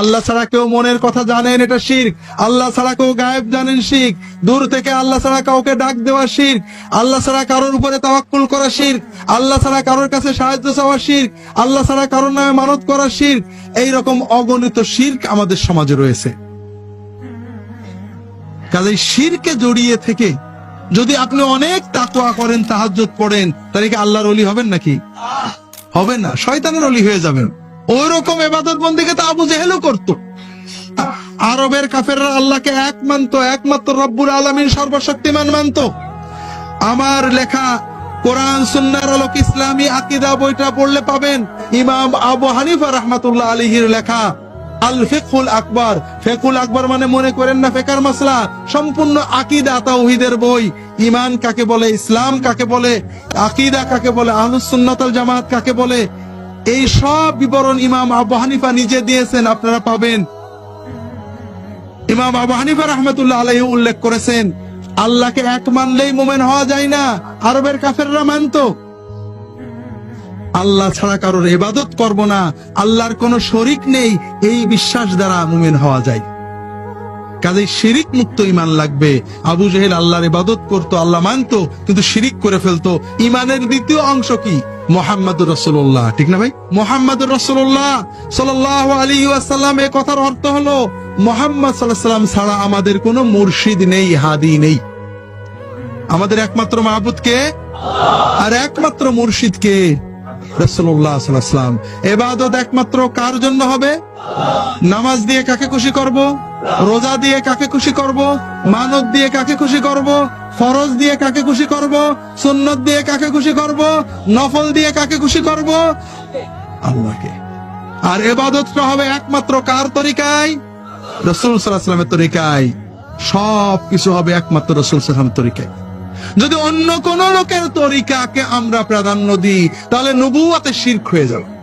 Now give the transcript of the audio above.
আল্লাহ ছাড়া কেউ মনের কথা জানেন এটা শির আল্লাহ ছাড়া কেউ গায়েব জানেন শিখ দূর থেকে আল্লাহ ছাড়া কাউকে ডাক দেওয়া শির আল্লাহ ছাড়া কারোর উপরে তাওয়াক্কুল করা শির আল্লাহ ছাড়া কারোর কাছে সাহায্য চাওয়া শির আল্লাহ ছাড়া কারোর নামে মানত করা শির এইরকম অগণিত শির্ক আমাদের সমাজে রয়েছে। কাজেই শিরকে জড়িয়ে থেকে যদি আপনি অনেক তাকওয়া করেন তাহাজ্জুদ পড়েন তাহলে কি আল্লাহর অলি হবেন নাকি? হবেন না শয়তানের অলি হয়ে যাবেন। ওই রকম এবাদত বন্দিকে তো আবু জেহেলও করতো। আরবের কাফেররা আল্লাহকে এক মানতো, একমাত্র রব্বুল আলমিন সর্বশক্তিমান মানতো। আমার লেখা কোরআন, সুন্নার আলোক, ইসলামী আকিদা বইটা পড়লে পাবেন ইমাম আবু হানিফা রহমাতুল্লাহ আলীহির লেখা আল ফেকুল আকবর। ফেকুল আকবর মানে মনে করেন না ফেকার মাসলা, সম্পূর্ণ আকিদা তাওহিদের বই। ইমান কাকে বলে, ইসলাম কাকে বলে, আকিদা কাকে বলে, আহলুস সুন্নাতাল জামাত কাকে বলে এই সব বিবরণ ইমাম আবু হানিফা নিজে দিয়েছেন, আপনারা পাবেন। ইমাম আবু হানিফা রহমতুল্লাহ আলাইহি উল্লেখ করেছেন, আল্লাহকে এক মানলেই মোমেন হওয়া যায় না, আরবের কাফেররা মানত। আল্লাহ ছাড়া কারোর এবাদত করব না, আল্লাহর কোন শরিক নেই, এই বিশ্বাস দ্বারা মোমেন হওয়া যায়। কাজেই শিরিক মুক্ত ইমান লাগবে। আবু জেহেল আল্লাহর ইবাদত করতো, আল্লাহ মানতো, কিন্তু শিরিক করে ফেলতো। ইমানের দ্বিতীয় অংশ কি? মোহাম্মদুর রসুল্লাহ ঠিক না ভাই? মোহাম্মদুর রসুল্লাহ সাল্লাহ আলী ওয়াসাল্লাম, এ কথার অর্থ হলো, মোহাম্মদ সাল্লাহ সাল্লাম ছাড়া আমাদের কোনো মুর্শিদ নেই, হাদি নেই। আমাদের একমাত্র মাহবুদ কে? আর একমাত্র মুর্শিদ কে? রসুল্লাহ এবাদত একমাত্র কার জন্য হবে? নামাজ দিয়ে কাকে খুশি করব? রোজা দিয়ে কাকে খুশি করব? মানত দিয়ে কাকে খুশি করব? ফরজ দিয়ে কাকে খুশি করব? সুন্নত দিয়ে কাকে খুশি করব? নফল দিয়ে কাকে খুশি করব? আল্লাহকে। আর এবাদতটা হবে একমাত্র কার তরিকায়? রসুল সাল্লাহামের তরিকায়। সব কিছু হবে একমাত্র রসুল সাল্লামের তরিকায়। যদি অন্য কোন লোকের তরিকাকে আমরা প্রাধান্য দিই, তাহলে নবুয়াতে শির্ক হয়ে যাবে।